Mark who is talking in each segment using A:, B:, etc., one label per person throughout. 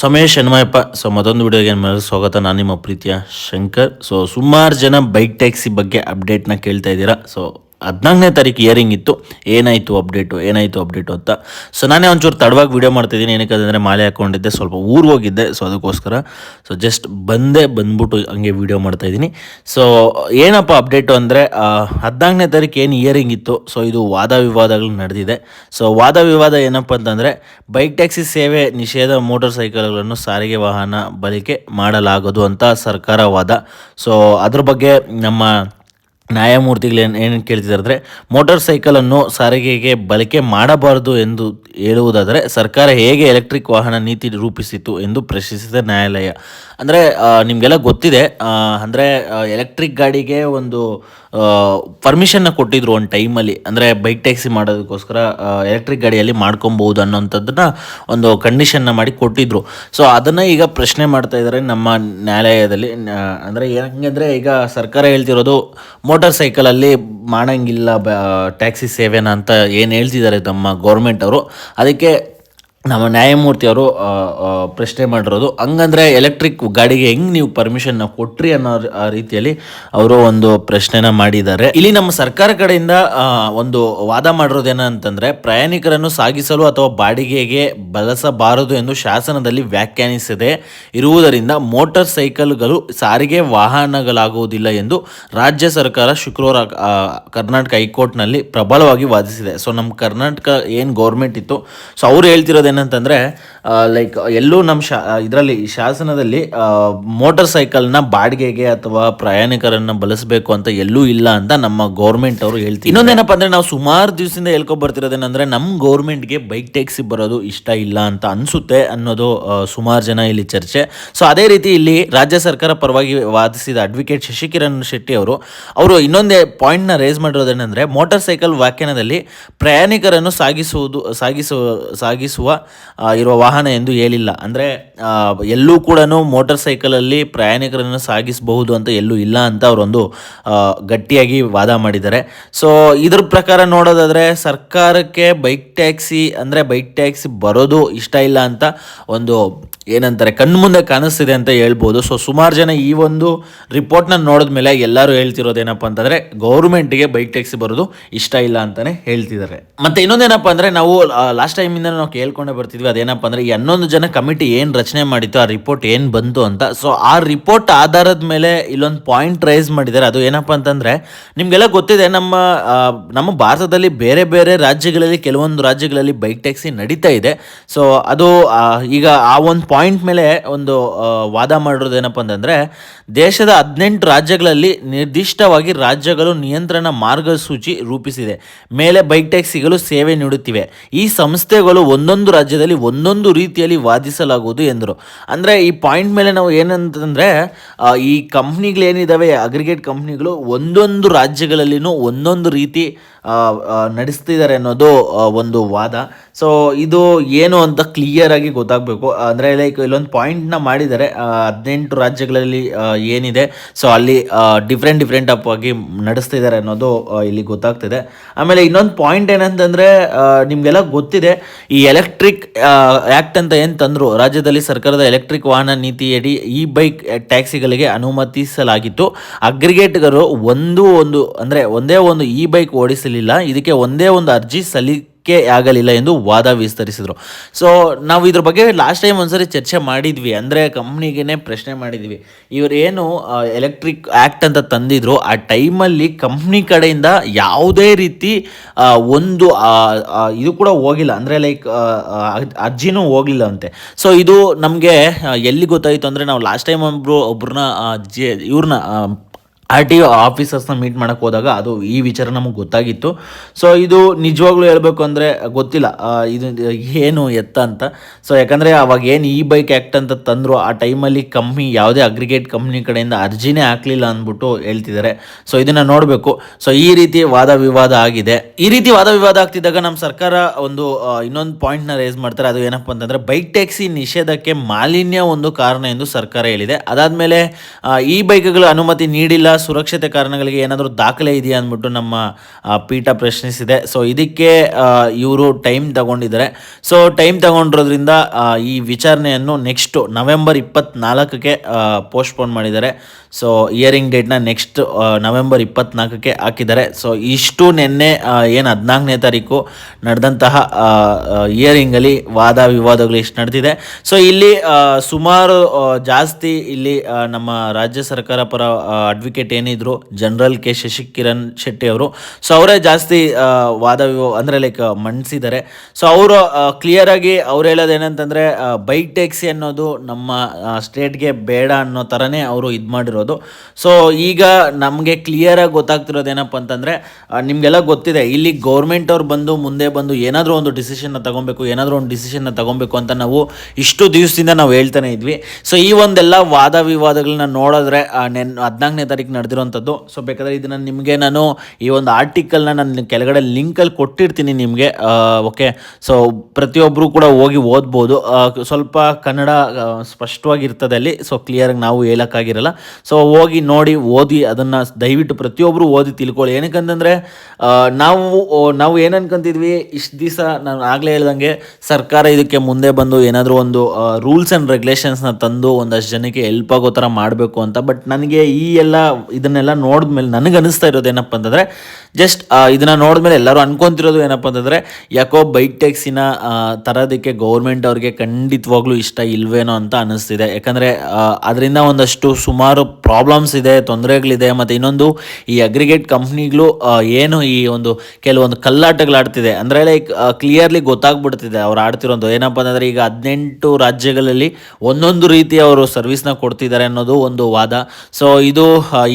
A: ಸಮೇಶ್ ಹನುಮಯಪ್ಪ so ಮತ್ತೊಂದು ವಿಡಿಯೋಗೆ ನಿಮ್ಮೆಲ್ಲರಿಗೂ ಸ್ವಾಗತ. ನಾನು ನಿಮ್ಮ ಪ್ರೀತಿಯ ಶಂಕರ್. ಸೊ ಸುಮಾರು ಜನ ಬೈಕ್ ಟ್ಯಾಕ್ಸಿ ಬಗ್ಗೆ ಅಪ್ಡೇಟ್ನ ಕೇಳ್ತಾ ಇದ್ದೀರಾ. ಸೊ ಹದಿನಾಲ್ಕನೇ ತಾರೀಕು ಇಯರಿಂಗ್ ಇತ್ತು. ಏನಾಯಿತು ಅಪ್ಡೇಟು ಏನಾಯಿತು ಅಪ್ಡೇಟು ಅಂತ. ಸೊ ನಾನೇ ಒಂಚೂರು ತಡವಾಗಿ ವೀಡಿಯೋ ಮಾಡ್ತಿದ್ದೀನಿ. ಏನಕ್ಕೆ ಅಂದರೆ ಮಾಲೆ ಹಾಕ್ಕೊಂಡಿದ್ದೆ ಸ್ವಲ್ಪ ಊರಿಗೆ ಹೋಗಿದ್ದೆ. ಸೊ ಅದಕ್ಕೋಸ್ಕರ. ಸೊ ಜಸ್ಟ್ ಬಂದೇ, ಬಂದ್ಬಿಟ್ಟು ಹಂಗೆ ವಿಡಿಯೋ ಮಾಡ್ತಾಯಿದ್ದೀನಿ ಸೊ ಏನಪ್ಪ ಅಪ್ಡೇಟು ಅಂದರೆ ಹದಿನಾಲ್ಕನೇ ತಾರೀಕು ಏನು ಇಯರಿಂಗ್ ಇತ್ತು. ಸೊ ಇದು ವಾದ ವಿವಾದಗಳು ನಡೆದಿದೆ. ಸೊ ವಾದ ವಿವಾದ ಏನಪ್ಪ ಅಂತಂದರೆ ಬೈಕ್ ಟ್ಯಾಕ್ಸಿ ಸೇವೆ ನಿಷೇಧ ಮೋಟಾರ್ ಸೈಕಲ್ಗಳನ್ನು ಸಾರಿಗೆ ವಾಹನ ಬಳಕೆ ಮಾಡಲಾಗದು ಅಂತ ಸರ್ಕಾರ ವಾದ. ಸೊ ಅದ್ರ ಬಗ್ಗೆ ನಮ್ಮ ನ್ಯಾಯಮೂರ್ತಿಗಳು ಏನು ಏನು ಕೇಳ್ತಿದ್ದಾರೆ ಅಂದರೆ ಮೋಟಾರ್ ಸೈಕಲನ್ನು ಸಾರಿಗೆಗೆ ಬಳಕೆ ಮಾಡಬಾರದು ಎಂದು ಹೇಳುವುದಾದರೆ, ಸರ್ಕಾರ ಹೇಗೆ ಎಲೆಕ್ಟ್ರಿಕ್ ವಾಹನ ನೀತಿ ರೂಪಿಸಿತು ಎಂದು ಪ್ರಶ್ನಿಸಿದ ನ್ಯಾಯಾಲಯ. ಅಂದರೆ ನಿಮಗೆಲ್ಲ ಗೊತ್ತಿದೆ ಅಂದರೆ ಎಲೆಕ್ಟ್ರಿಕ್ ಗಾಡಿಗೆ ಒಂದು ಪರ್ಮಿಷನ್ನ ಕೊಟ್ಟಿದ್ರು ಒಂದು ಟೈಮಲ್ಲಿ ಅಂದರೆ ಬೈಕ್ ಟ್ಯಾಕ್ಸಿ ಮಾಡೋದಕ್ಕೋಸ್ಕರ ಎಲೆಕ್ಟ್ರಿಕ್ ಗಾಡಿಯಲ್ಲಿ ಮಾಡ್ಕೊಬೋದು ಅನ್ನೋಂಥದ್ದನ್ನ ಒಂದು ಕಂಡೀಷನ್ನ ಮಾಡಿ ಕೊಟ್ಟಿದ್ರು. ಸೊ ಅದನ್ನು ಈಗ ಪ್ರಶ್ನೆ ಮಾಡ್ತಾ ಇದ್ದಾರೆ ನಮ್ಮ ನ್ಯಾಯಾಲಯದಲ್ಲಿ. ಅಂದರೆ ಹೆಂಗಂದರೆ ಈಗ ಸರ್ಕಾರ ಹೇಳ್ತಿರೋದು ಮೋಟಾರ್ ಸೈಕಲಲ್ಲಿ ಮಾಡಂಗಿಲ್ಲ ಬ ಟ್ಯಾಕ್ಸಿ ಸೇವೆನ ಅಂತ ಏನು ಹೇಳ್ತಿದ್ದಾರೆ ತಮ್ಮ ಗೌರ್ಮೆಂಟ್ ಅವರು. ಅದಕ್ಕೆ ನಮ್ಮ ನ್ಯಾಯಮೂರ್ತಿ ಅವರು ಪ್ರಶ್ನೆ ಮಾಡಿರೋದು, ಹಂಗಂದ್ರೆ ಎಲೆಕ್ಟ್ರಿಕ್ ಗಾಡಿಗೆ ಹೆಂಗ್ ನೀವು ಪರ್ಮಿಷನ್ ಕೊಟ್ರಿ ಅನ್ನೋ ರೀತಿಯಲ್ಲಿ ಅವರು ಒಂದು ಪ್ರಶ್ನೆನ ಮಾಡಿದ್ದಾರೆ. ಇಲ್ಲಿ ನಮ್ಮ ಸರ್ಕಾರ ಕಡೆಯಿಂದ ಒಂದು ವಾದ ಮಾಡಿರೋದೇನ ಅಂತಂದ್ರೆ, ಪ್ರಯಾಣಿಕರನ್ನು ಸಾಗಿಸಲು ಅಥವಾ ಬಾಡಿಗೆಗೆ ಬಳಸಬಾರದು ಎಂದು ಶಾಸನದಲ್ಲಿ ವ್ಯಾಖ್ಯಾನಿಸದೆ ಇರುವುದರಿಂದ ಮೋಟಾರ್ ಸೈಕಲ್ಗಳು ಸಾರಿಗೆ ವಾಹನಗಳಾಗುವುದಿಲ್ಲ ಎಂದು ರಾಜ್ಯ ಸರ್ಕಾರ ಶುಕ್ರವಾರ ಕರ್ನಾಟಕ ಹೈಕೋರ್ಟ್ನಲ್ಲಿ ಪ್ರಬಲವಾಗಿ ವಾದಿಸಿದೆ. ಸೊ ನಮ್ಮ ಕರ್ನಾಟಕ ಏನು ಗೌರ್ಮೆಂಟ್ ಇತ್ತು? ಸೊ, ಅವ್ರು ಹೇಳ್ತಿರೋದು ಏನಂತಂದರೆ ಲೈಕ್ ಎಲ್ಲೂ ನಮ್ಮ ಶಾ ಇದರಲ್ಲಿ ಶಾಸನದಲ್ಲಿ ಮೋಟರ್ ಸೈಕಲ್ನ ಬಾಡಿಗೆಗೆ ಅಥವಾ ಪ್ರಯಾಣಿಕರನ್ನು ಬಳಸಬೇಕು ಅಂತ ಎಲ್ಲೂ ಇಲ್ಲ ಅಂತ ನಮ್ಮ ಗೌರ್ಮೆಂಟ್ ಅವರು ಹೇಳ್ತೀವಿ ಇನ್ನೊಂದೇನಪ್ಪ ಅಂದರೆ ನಾವು ಸುಮಾರು ದಿವಸದಿಂದ ಹೇಳ್ಕೊಂಡು ಬರ್ತಿರೋದೇನೆಂದರೆ ನಮ್ಮ ಗೌರ್ಮೆಂಟ್ಗೆ ಬೈಕ್ ಟ್ಯಾಕ್ಸಿ ಬರೋದು ಇಷ್ಟ ಇಲ್ಲ ಅಂತ ಅನಿಸುತ್ತೆ ಅನ್ನೋದು ಸುಮಾರು ಜನ ಇಲ್ಲಿ ಚರ್ಚೆ. ಸೊ ಅದೇ ರೀತಿ ಇಲ್ಲಿ ರಾಜ್ಯ ಸರ್ಕಾರ ಪರವಾಗಿ ವಾದಿಸಿದ ಅಡ್ವೊಕೇಟ್ ಶಶಿಕಿರಣ್ ಶೆಟ್ಟಿ ಅವರು ಅವರು ಇನ್ನೊಂದೇ ಪಾಯಿಂಟ್ನ ರೇಸ್ ಮಾಡಿರೋದೇನೆಂದರೆ ಮೋಟಾರ್ ಸೈಕಲ್ ವ್ಯಾಖ್ಯಾನದಲ್ಲಿ ಪ್ರಯಾಣಿಕರನ್ನು ಸಾಗಿಸುವುದು ಸಾಗಿಸುವ ಸಾಗಿಸುವ ಇರುವ ವಾಹನ ಎಂದು ಹೇಳಿಲ್ಲ. ಅಂದರೆ ಎಲ್ಲೂ ಕೂಡ ಮೋಟರ್ ಸೈಕಲಲ್ಲಿ ಪ್ರಯಾಣಿಕರನ್ನು ಸಾಗಿಸಬಹುದು ಅಂತ ಎಲ್ಲೂ ಇಲ್ಲ ಅಂತ ಅವರೊಂದು ಗಟ್ಟಿಯಾಗಿ ವಾದ ಮಾಡಿದ್ದಾರೆ. ಸೊ ಇದ್ರ ಪ್ರಕಾರ ನೋಡೋದಾದರೆ, ಸರ್ಕಾರಕ್ಕೆ ಬೈಕ್ ಟ್ಯಾಕ್ಸಿ ಅಂದರೆ ಬೈಕ್ ಟ್ಯಾಕ್ಸಿ ಬರೋದು ಇಷ್ಟ ಇಲ್ಲ ಅಂತ ಒಂದು ಏನಂತಾರೆ, ಕಣ್ಮುಂದೆ ಕಾಣಿಸ್ತಿದೆ ಅಂತ ಹೇಳ್ಬೋದು. ಸೊ ಸುಮಾರು ಜನ ಈ ಒಂದು ರಿಪೋರ್ಟ್ನ ನೋಡಿದ್ಮೇಲೆ ಎಲ್ಲರೂ ಹೇಳ್ತಿರೋದು ಏನಪ್ಪ ಅಂತಂದರೆ, ಗೌರ್ಮೆಂಟ್ಗೆ ಬೈಕ್ ಟ್ಯಾಕ್ಸಿ ಬರೋದು ಇಷ್ಟ ಇಲ್ಲ ಅಂತಲೇ ಹೇಳ್ತಿದ್ದಾರೆ. ಮತ್ತು ಇನ್ನೊಂದೇನಪ್ಪ ಅಂದರೆ, ನಾವು ಲಾಸ್ಟ್ ಟೈಮಿಂದ ನಾವು ಕೇಳ್ಕೊಂಡೇ ಬರ್ತಿದ್ವಿ, ಅದೇನಪ್ಪ ಅಂದರೆ ಈ ಹನ್ನೊಂದು ಜನ ಕಮಿಟಿ ಏನು ರಚನೆ ಮಾಡಿತ್ತು, ಆ ರಿಪೋರ್ಟ್ ಏನು ಬಂತು ಅಂತ. ಸೊ ಆ ರಿಪೋರ್ಟ್ ಆಧಾರದ ಮೇಲೆ ಇಲ್ಲೊಂದು ಪಾಯಿಂಟ್ ರೈಸ್ ಮಾಡಿದ್ದಾರೆ. ಅದು ಏನಪ್ಪ ಅಂತಂದರೆ, ನಿಮಗೆಲ್ಲ ಗೊತ್ತಿದೆ, ನಮ್ಮ ನಮ್ಮ ಭಾರತದಲ್ಲಿ ಬೇರೆ ಬೇರೆ ರಾಜ್ಯಗಳಲ್ಲಿ, ಕೆಲವೊಂದು ರಾಜ್ಯಗಳಲ್ಲಿ ಬೈಕ್ ಟ್ಯಾಕ್ಸಿ ನಡೀತಾ ಇದೆ. ಸೊ ಅದು ಈಗ ಆ ಒಂದು ಪಾಯಿಂಟ್ ಮೇಲೆ ಒಂದು ವಾದ ಮಾಡಿರೋದು ಏನಪ್ಪ ಅಂತಂದರೆ, ದೇಶದ ಹದಿನೆಂಟು ರಾಜ್ಯಗಳಲ್ಲಿ ನಿರ್ದಿಷ್ಟವಾಗಿ ರಾಜ್ಯಗಳು ನಿಯಂತ್ರಣ ಮಾರ್ಗಸೂಚಿ ರೂಪಿಸಿದೆ. ಮೇಲೆ ಬೈಕ್ ಟ್ಯಾಕ್ಸಿಗಳು ಸೇವೆ ನೀಡುತ್ತಿವೆ. ಈ ಸಂಸ್ಥೆಗಳು ಒಂದೊಂದು ರಾಜ್ಯದಲ್ಲಿ ಒಂದೊಂದು ರೀತಿಯಲ್ಲಿ ವಾದಿಸಲಾಗುವುದು ಎಂದರು. ಅಂದರೆ ಈ ಪಾಯಿಂಟ್ ಮೇಲೆ ನಾವು ಏನಂತಂದರೆ ಈ ಕಂಪ್ನಿಗಳೇನಿದ್ದಾವೆ ಅಗ್ರಿಗೇಟ್ ಕಂಪ್ನಿಗಳು ಒಂದೊಂದು ರಾಜ್ಯಗಳಲ್ಲಿನೂ ಒಂದೊಂದು ರೀತಿ ನಡೆಸ್ತಿದ್ದಾರೆ ಅನ್ನೋದು ಒಂದು ವಾದ. ಸೊ ಇದು ಏನು ಅಂತ ಕ್ಲಿಯರ್ ಆಗಿ ಗೊತ್ತಾಗಬೇಕು. ಅಂದರೆ ಲೈಕ್ ಇಲ್ಲೊಂದು ಪಾಯಿಂಟ್ನ ಮಾಡಿದ್ದಾರೆ ಹದಿನೆಂಟು ರಾಜ್ಯಗಳಲ್ಲಿ ಏನಿದೆ. ಸೊ ಅಲ್ಲಿ ಡಿಫ್ರೆಂಟ್ ಡಿಫ್ರೆಂಟ್ ಅಪ್ ಆಗಿ ನಡೆಸ್ತಿದ್ದಾರೆ ಅನ್ನೋದು ಇಲ್ಲಿ ಗೊತ್ತಾಗ್ತಿದೆ. ಆಮೇಲೆ ಇನ್ನೊಂದು ಪಾಯಿಂಟ್ ಏನಂತಂದರೆ ನಿಮಗೆಲ್ಲ ಗೊತ್ತಿದೆ, ಈ ಎಲೆಕ್ಟ್ರಿಕ್ ಆ್ಯಕ್ಟ್ ಅಂತ ಏನು ತಂದರು? ರಾಜ್ಯದಲ್ಲಿ ಸರ್ಕಾರದ ಎಲೆಕ್ಟ್ರಿಕ್ ವಾಹನ ನೀತಿಯಡಿ ಈ ಬೈಕ್ ಟ್ಯಾಕ್ಸಿಗಳಿಗೆ ಅನುಮತಿಸಲಾಗಿತ್ತು. ಅಗ್ರಿಗೇಟ್ಗಳು ಒಂದು ಒಂದು, ಅಂದರೆ ಒಂದೇ ಒಂದು ಇ ಬೈಕ್ ಓಡಿಸಲಿಲ್ಲ. ಇದಕ್ಕೆ ಒಂದೇ ಒಂದು ಅರ್ಜಿ ಸಲ್ಲಿಕೆ ಆಗಲಿಲ್ಲ ಎಂದು ವಾದ ವಿಸ್ತರಿಸಿದರು. ಸೊ ನಾವು ಇದ್ರ ಬಗ್ಗೆ ಲಾಸ್ಟ್ ಟೈಮ್ ಒಂದ್ಸರಿ ಚರ್ಚೆ ಮಾಡಿದ್ವಿ. ಅಂದರೆ ಕಂಪ್ನಿಗೆ ಪ್ರಶ್ನೆ ಮಾಡಿದ್ವಿ. ಇವರು ಏನು ಎಲೆಕ್ಟ್ರಿಕ್ ಆ್ಯಕ್ಟ್ ಅಂತ ತಂದಿದ್ರು. ಆ ಟೈಮಲ್ಲಿ ಕಂಪ್ನಿ ಕಡೆಯಿಂದ ಯಾವುದೇ ರೀತಿ ಒಂದು ಇದು ಕೂಡ ಹೋಗಿಲ್ಲ. ಅಂದರೆ ಲೈಕ್ ಅರ್ಜಿನೂ ಹೋಗಲಿಲ್ಲ ಅಂತೆ. ಸೊ ಇದು ನಮಗೆ ಎಲ್ಲಿ ಗೊತ್ತಾಯಿತು ಅಂದರೆ ನಾವು ಲಾಸ್ಟ್ ಟೈಮ್ ಒಬ್ಬರು ಒಬ್ರನ್ನ ಜೆ, ಇವ್ರನ್ನ ಆರ್ ಟಿ ಒ ಆಫೀಸರ್ಸ್ನ ಮೀಟ್ ಮಾಡೋಕ್ಕೆ ಹೋದಾಗ ಅದು ಈ ವಿಚಾರ ನಮಗೆ ಗೊತ್ತಾಗಿತ್ತು. ಸೊ ಇದು ನಿಜವಾಗ್ಲೂ ಹೇಳಬೇಕು ಅಂದರೆ ಗೊತ್ತಿಲ್ಲ. ಇದು ಏನು ಎತ್ತ ಅಂತ. ಸೊ ಯಾಕಂದರೆ ಅವಾಗ ಏನು ಈ ಬೈಕ್ ಆ್ಯಕ್ಟ್ ಅಂತ ತಂದರು, ಆ ಟೈಮಲ್ಲಿ ಕಂಪ್ನಿ, ಯಾವುದೇ ಅಗ್ರಿಗೇಟ್ ಕಂಪ್ನಿ ಕಡೆಯಿಂದ ಅರ್ಜಿನೇ ಹಾಕಲಿಲ್ಲ ಅಂದ್ಬಿಟ್ಟು ಹೇಳ್ತಿದ್ದಾರೆ. ಸೊ ಇದನ್ನು ನೋಡಬೇಕು. ಸೊ ಈ ರೀತಿ ವಾದ ವಿವಾದ ಆಗಿದೆ. ಈ ರೀತಿ ವಾದ ವಿವಾದ ಆಗ್ತಿದ್ದಾಗ ನಮ್ಮ ಸರ್ಕಾರ ಒಂದು ಇನ್ನೊಂದು ಪಾಯಿಂಟ್ನ ರೇಸ್ ಮಾಡ್ತಾರೆ. ಅದು ಏನಪ್ಪ ಅಂತಂದರೆ ಬೈಕ್ ಟ್ಯಾಕ್ಸಿ ನಿಷೇಧಕ್ಕೆ ಮಾಲಿನ್ಯ ಒಂದು ಕಾರಣ ಎಂದು ಸರ್ಕಾರ ಹೇಳಿದೆ. ಅದಾದಮೇಲೆ ಈ ಬೈಕ್ಗಳ ಅನುಮತಿ ನೀಡಿಲ್ಲ ಸುರಕ್ಷತೆ ಕಾರಣಗಳಿಗೆ ಏನಾದರೂ ದಾಖಲೆ ಇದೆಯಾ ಅಂದ್ಬಿಟ್ಟು ನಮ್ಮ ಪೀಠ ಪ್ರಶ್ನಿಸಿದೆ. ಸೊ ಇದಕ್ಕೆ ಇವರು ಟೈಮ್ ತಗೊಂಡಿದ್ದಾರೆ. ಸೊ ಟೈಮ್ ತಗೊಂಡಿರೋದ್ರಿಂದ ಈ ವಿಚಾರಣೆಯನ್ನು ನೆಕ್ಸ್ಟು ನವೆಂಬರ್ ಇಪ್ಪತ್ನಾಲ್ಕಕ್ಕೆ ಪೋಸ್ಟ್ಪೋನ್ ಮಾಡಿದ್ದಾರೆ. ಸೊ ಇಯರಿಂಗ್ ಡೇಟ್ನ ನೆಕ್ಸ್ಟ್ ನವೆಂಬರ್ ಇಪ್ಪತ್ನಾಲ್ಕಕ್ಕೆ ಹಾಕಿದ್ದಾರೆ. ಸೊ ಇಷ್ಟು ನಿನ್ನೆ ಏನು ಹದಿನಾಲ್ಕನೇ ತಾರೀಕು ನಡೆದಂತಹ ಇಯರಿಂಗಲ್ಲಿ ವಾದ ವಿವಾದಗಳು ಇಷ್ಟು ನಡೆದಿದೆ. ಸೊ ಇಲ್ಲಿ ಸುಮಾರು ಜಾಸ್ತಿ ಇಲ್ಲಿ ನಮ್ಮ ರಾಜ್ಯ ಸರ್ಕಾರ ಪರ ಅಡ್ವೊಕೇಟ್ ಏನಿದ್ರು ಜನರಲ್ ಕೆ ಶಶಿಕಿರಣ್ ಶೆಟ್ಟಿ ಅವರು. ಸೊ ಅವರೇ ಜಾಸ್ತಿ ವಾದ ವಿವಾ, ಅಂದರೆ ಲೈಕ್ ಮಂಡಿಸಿದ್ದಾರೆ ಸೊ ಅವರು ಕ್ಲಿಯರ್ ಆಗಿ ಅವ್ರು ಹೇಳೋದು ಏನಂತಂದರೆ ಬೈಕ್ ಟ್ಯಾಕ್ಸಿ ಅನ್ನೋದು ನಮ್ಮ ಸ್ಟೇಟ್ಗೆ ಬೇಡ ಅನ್ನೋ ಥರನೇ ಅವರು ಇದು ಮಾಡಿರೋದು ಸೊ ಈಗ ನಮಗೆ ಕ್ಲಿಯರಾಗಿ ಗೊತ್ತಾಗ್ತಿರೋದು ಏನಪ್ಪ ಅಂತಂದರೆ ನಿಮಗೆಲ್ಲ ಗೊತ್ತಿದೆ, ಇಲ್ಲಿ ಗೌರ್ಮೆಂಟ್ ಅವ್ರು ಬಂದು, ಮುಂದೆ ಬಂದು ಏನಾದರೂ ಒಂದು ಡಿಸಿಷನ್ನ ತಗೊಬೇಕು, ಏನಾದರೂ ಒಂದು ಡಿಸಿಷನ್ನ ತಗೊಬೇಕು ಅಂತ ನಾವು ಇಷ್ಟು ದಿವಸದಿಂದ ನಾವು ಹೇಳ್ತಾನೆ ಇದ್ವಿ. ಸೊ ಈ ಒಂದೆಲ್ಲ ವಾದ ವಿವಾದಗಳನ್ನ ನೋಡಿದ್ರೆ ನೆನ್, ಹದಿನಾಲ್ಕನೇ ತಾರೀಕು ನಡೆದಿರೋಂಥದ್ದು. ಸೊ ಬೇಕಾದರೆ ಇದನ್ನು ನಿಮಗೆ ನಾನು ಈ ಒಂದು ಆರ್ಟಿಕಲ್ನ ನಾನು ಕೆಳಗಡೆ ಲಿಂಕಲ್ಲಿ ಕೊಟ್ಟಿರ್ತೀನಿ ನಿಮಗೆ ಓಕೆ? ಸೊ ಪ್ರತಿಯೊಬ್ಬರು ಕೂಡ ಹೋಗಿ ಓದ್ಬೋದು. ಸ್ವಲ್ಪ ಕನ್ನಡ ಸ್ಪಷ್ಟವಾಗಿ ಸ್ಪಷ್ಟವಾಗಿರ್ತದೆ ಅಲ್ಲಿ. ಸೊ ಕ್ಲಿಯರಾಗಿ ನಾವು ಹೇಳೋಕ್ಕಾಗಿರಲ್ಲ. ಸೊ ಹೋಗಿ ನೋಡಿ, ಓದಿ ಅದನ್ನು ದಯವಿಟ್ಟು ಪ್ರತಿಯೊಬ್ಬರು ಓದಿ ತಿಳ್ಕೊಳ್ಳಿ. ಏನಕ್ಕಂತಂದರೆ ನಾವು ನಾವು ಏನು ಇಷ್ಟು ದಿವಸ ನಾನು ಆಗಲೇ ಹೇಳ್ದಂಗೆ ಸರ್ಕಾರ ಇದಕ್ಕೆ ಮುಂದೆ ಬಂದು ಏನಾದರೂ ಒಂದು ರೂಲ್ಸ್ ಆ್ಯಂಡ್ ರೆಗ್ಯುಲೇಷನ್ಸ್ನ ತಂದು ಒಂದಷ್ಟು ಜನಕ್ಕೆ ಹೆಲ್ಪ್ ಆಗೋ ಥರ ಮಾಡಬೇಕು ಅಂತ. ಬಟ್ ನನಗೆ ಈ ಎಲ್ಲ ಇದನ್ನೆಲ್ಲ ನೋಡಿದ್ಮೇಲೆ ನನಗೆ ಅನಿಸ್ತಾ ಇರೋದು ಏನಪ್ಪ ಅಂತಂದರೆ ಜಸ್ಟ್ ಇದನ್ನು ನೋಡಿದ್ಮೇಲೆ ಎಲ್ಲರೂ ಅನ್ಕೊಂತಿರೋದು ಏನಪ್ಪ ಅಂತಂದರೆ, ಯಾಕೋ ಬೈಕ್ ಟ್ಯಾಕ್ಸಿನ ತರೋದಕ್ಕೆ ಗೌರ್ಮೆಂಟ್ ಅವ್ರಿಗೆ ಖಂಡಿತವಾಗ್ಲೂ ಇಷ್ಟ ಇಲ್ವೇನೋ ಅಂತ ಅನಿಸ್ತಿದೆ. ಯಾಕಂದರೆ ಅದರಿಂದ ಒಂದಷ್ಟು ಸುಮಾರು ಪ್ರಾಬ್ಲಮ್ಸ್ ಇದೆ, ತೊಂದರೆಗಳಿದೆ, ಮತ್ತು ಇನ್ನೊಂದು ಈ ಅಗ್ರಿಗೇಟ್ ಕಂಪ್ನಿಗಳು ಏನು ಈ ಒಂದು ಕೆಲವೊಂದು ಕಲ್ಲಾಟಗಳಾಡ್ತಿದೆ. ಅಂದರೆ ಲೈಕ್ ಕ್ಲಿಯರ್ಲಿ ಗೊತ್ತಾಗ್ಬಿಡ್ತಿದೆ ಅವ್ರು ಆಡ್ತಿರೋದು ಏನಪ್ಪ ಅಂದರೆ ಈಗ ಹದಿನೆಂಟು ರಾಜ್ಯಗಳಲ್ಲಿ ಒಂದೊಂದು ರೀತಿ ಅವರು ಸರ್ವಿಸ್ನ ಕೊಡ್ತಿದ್ದಾರೆ ಅನ್ನೋದು ಒಂದು ವಾದ. ಸೊ ಇದು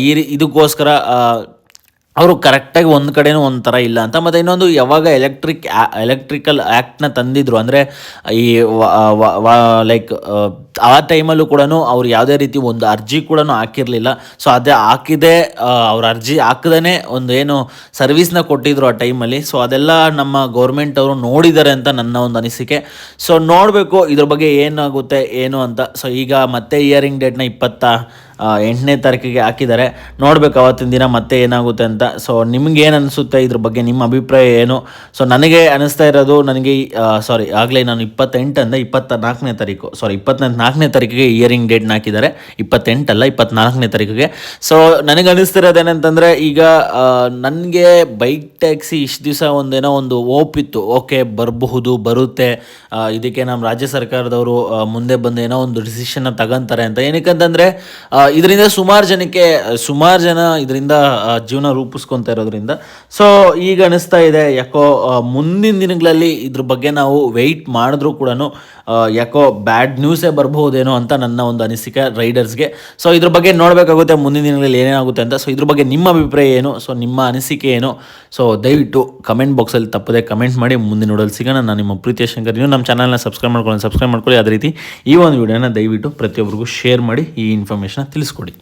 A: ಈ ಇದಕ್ಕೋಸ್ಕರ ಅವರು ಕರೆಕ್ಟಾಗಿ ಒಂದು ಕಡೆನೂ ಒಂಥರ ಇಲ್ಲ ಅಂತ. ಮತ್ತು ಇನ್ನೊಂದು ಯಾವಾಗ ಎಲೆಕ್ಟ್ರಿಕ್ ಎಲೆಕ್ಟ್ರಿಕಲ್ ಆ್ಯಕ್ಟ್ನ ತಂದಿದ್ರು ಅಂದರೆ ಈ ಲೈಕ್ ಆ ಟೈಮಲ್ಲೂ ಕೂಡ ಅವ್ರು ಯಾವುದೇ ರೀತಿ ಒಂದು ಅರ್ಜಿ ಕೂಡ ಹಾಕಿರಲಿಲ್ಲ. ಸೊ ಅದೇ ಹಾಕಿದೆ ಅವ್ರ ಅರ್ಜಿ ಹಾಕದೇ ಒಂದು ಏನು ಸರ್ವಿಸ್ನ ಕೊಟ್ಟಿದ್ರು ಆ ಟೈಮಲ್ಲಿ ಸೊ ಅದೆಲ್ಲ ನಮ್ಮ ಗೌರ್ಮೆಂಟ್ ಅವರು ನೋಡಿದ್ದಾರೆ ಅಂತ ನನ್ನ ಒಂದು ಅನಿಸಿಕೆ. ಸೊ ನೋಡಬೇಕು ಇದ್ರ ಬಗ್ಗೆ ಏನಾಗುತ್ತೆ, ಏನು ಅಂತ. ಸೊ ಈಗ ಮತ್ತೆ ಇಯರಿಂಗ್ ಡೇಟ್ನ ಇಪ್ಪತ್ತ ಎಂಟನೇ ತಾರೀಕಿಗೆ ಹಾಕಿದ್ದಾರೆ. ನೋಡಬೇಕು ಅವತ್ತಿನ ದಿನ ಮತ್ತೆ ಏನಾಗುತ್ತೆ ಅಂತ. ಸೊ ನಿಮಗೇನು ಅನಿಸುತ್ತೆ ಇದ್ರ ಬಗ್ಗೆ, ನಿಮ್ಮ ಅಭಿಪ್ರಾಯ ಏನು? ಸೊ ನನಗೆ ಅನಿಸ್ತಾ ಇರೋದು ನನಗೆ ಸಾರಿ ಆಗಲೇ ನಾನು ಇಪ್ಪತ್ತೆಂಟಂದ ಇಪ್ಪತ್ತ ನಾಲ್ಕನೇ ತಾರೀಕು ಸಾರಿ ಇಪ್ಪತ್ತ ನಾಲ್ಕನೇ ತಾರೀಕಿಗೆ ಇಯರಿಂಗ್ ಡೇಟ್ನ ಹಾಕಿದ್ದಾರೆ. ಇಪ್ಪತ್ತೆಂಟಲ್ಲ ಇಪ್ಪತ್ನಾಲ್ಕನೇ ತಾರೀಕಿಗೆ. ಸೊ ನನಗೆ ಅನಿಸ್ತಿರೋದು ಏನಂತಂದರೆ, ಈಗ ನನಗೆ ಬೈಕ್ ಟ್ಯಾಕ್ಸಿ ಇಷ್ಟು ದಿವಸ ಒಂದೇನೋ ಒಂದು ಓಪ್ ಇತ್ತು. ಓಕೆ ಬರಬಹುದು, ಬರುತ್ತೆ. ಇದಕ್ಕೆ ನಮ್ಮ ರಾಜ್ಯ ಸರ್ಕಾರದವರು ಮುಂದೆ ಬಂದು ಏನೋ ಒಂದು ಡಿಸಿಷನ್ನ ತಗೊಂತಾರೆ ಅಂತ. ಏನಕ್ಕಂತಂದರೆ ಇದರಿಂದ ಸುಮಾರು ಜನಕ್ಕೆ, ಸುಮಾರು ಜನ ಇದರಿಂದ ಜೀವನ ರೂಪಿಸ್ಕೊತಾ ಇರೋದ್ರಿಂದ. ಸೊ ಈಗ ಅನಿಸ್ತಾ ಇದೆ, ಯಾಕೋ ಮುಂದಿನ ದಿನಗಳಲ್ಲಿ ಇದ್ರ ಬಗ್ಗೆ ನಾವು ವೆಯ್ಟ್ ಮಾಡಿದ್ರೂ ಕೂಡ ಯಾಕೋ ಬ್ಯಾಡ್ ನ್ಯೂಸೇ ಬರ್ಬಹುದೇನೋ ಅಂತ ನನ್ನ ಒಂದು ಅನಿಸಿಕೆ ರೈಡರ್ಸ್ಗೆ ಸೊ ಇದ್ರ ಬಗ್ಗೆ ನೋಡಬೇಕಾಗುತ್ತೆ, ಮುಂದಿನ ದಿನಗಳಲ್ಲಿ ಏನೇನಾಗುತ್ತೆ ಅಂತ. ಸೊ ಇದ್ರ ಬಗ್ಗೆ ನಿಮ್ಮ ಅಭಿಪ್ರಾಯ ಏನು? ಸೊ ನಿಮ್ಮ ಅನಿಸಿಕೆ ಏನು? ಸೊ ದಯವಿಟ್ಟು ಕಮೆಂಟ್ ಬಾಕ್ಸಲ್ಲಿ ತಪ್ಪದೆ ಕಮೆಂಟ್ ಮಾಡಿ, ಮುಂದಿನ ನೋಡಲು ಸಿಗೋಣ. ನಾನು ನಿಮ್ಮ ಪ್ರೀತಿಯ ಶಂಕರ್. ನೀವು ನಮ್ಮ ಚಾನಲ್ನ ಸಬ್ಸ್ಕ್ರೈಬ್ ಮಾಡ್ಕೊಳ್ಳಿ ಸಬ್ಸ್ಕ್ರೈಬ್ ಮಾಡ್ಕೊಳ್ಳಿ. ಅದೇ ರೀತಿ ಈ ಒಂದು ವಿಡಿಯೋನ ದಯವಿಟ್ಟು ಪ್ರತಿಯೊಬ್ಬರಿಗೂ ಶೇರ್ ಮಾಡಿ, ಈ ಇನ್ಫಾರ್ಮೇಷನ್ ತಿಳಿಸ್ಕೊಡಿ.